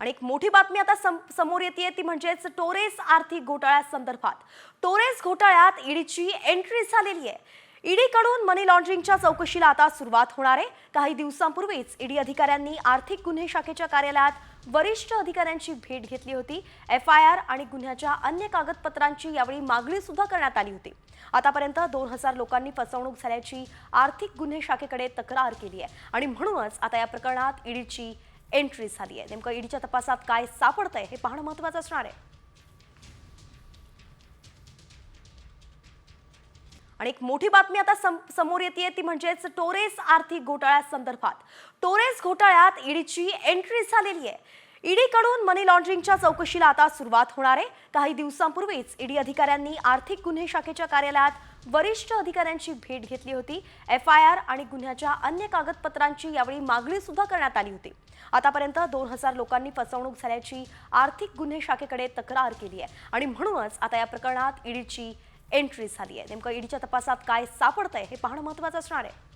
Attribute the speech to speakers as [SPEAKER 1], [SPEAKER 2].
[SPEAKER 1] आणि एक मोठी बातमी आता सम- समोर येते ती म्हणजेच टोरेस आर्थिक घोटाळ्यासंदर्भात टोरेस घोटाळ्यात ईडीची एंट्री झालेली आहे. ईडीकडून मनी लॉन्ड्रिंगच्या चौकशीला आता सुरुवात होणार आहे. काही दिवसांपूर्वीच ईडी अधिकाऱ्यांनी आर्थिक गुन्हे शाखेच्या कार्यालयात वरिष्ठ अधिकाऱ्यांची भेट घेतली होती. एफ आय आर आणि गुन्ह्याच्या अन्य कागदपत्रांची यावेळी मागणी सुद्धा करण्यात आली होती. आतापर्यंत दोन हजार लोकांनी फसवणूक झाल्याची आर्थिक गुन्हे शाखेकडे तक्रार केली आहे. आणि म्हणूनच आता या प्रकरणात ईडीची एंट्री झाली आहे. नेमकं ईडीच्या तपासात काय सापडतंय हे पाहणं महत्वाचं असणार आहे. आणि एक मोठी बातमी आता सम- समोर येते ती म्हणजेच टोरेस आर्थिक घोटाळ्यासंदर्भात. टोरेस घोटाळ्यात ईडीची एंट्री झालेली आहे. ईडीकडून मनी लॉन्ड्रिंगच्या चौकशीला आता सुरुवात होणार आहे. काही दिवसांपूर्वीच ईडी अधिकाऱ्यांनी आर्थिक गुन्हे शाखेच्या कार्यालयात वरिष्ठ अधिकाऱ्यांची भेट घेतली होती. एफ आय आर आणि गुन्ह्याच्या अन्य कागदपत्रांची यावेळी मागणी सुद्धा करण्यात आली होती. आतापर्यंत दोन हजार लोकांनी फसवणूक झाल्याची आर्थिक गुन्हे शाखेकडे तक्रार केली आहे. आणि म्हणूनच आता या प्रकरणात ईडीची एंट्री झाली आहे. नेमकं ईडीच्या तपासात काय सापडतंय हे पाहणं महत्वाचं असणार आहे.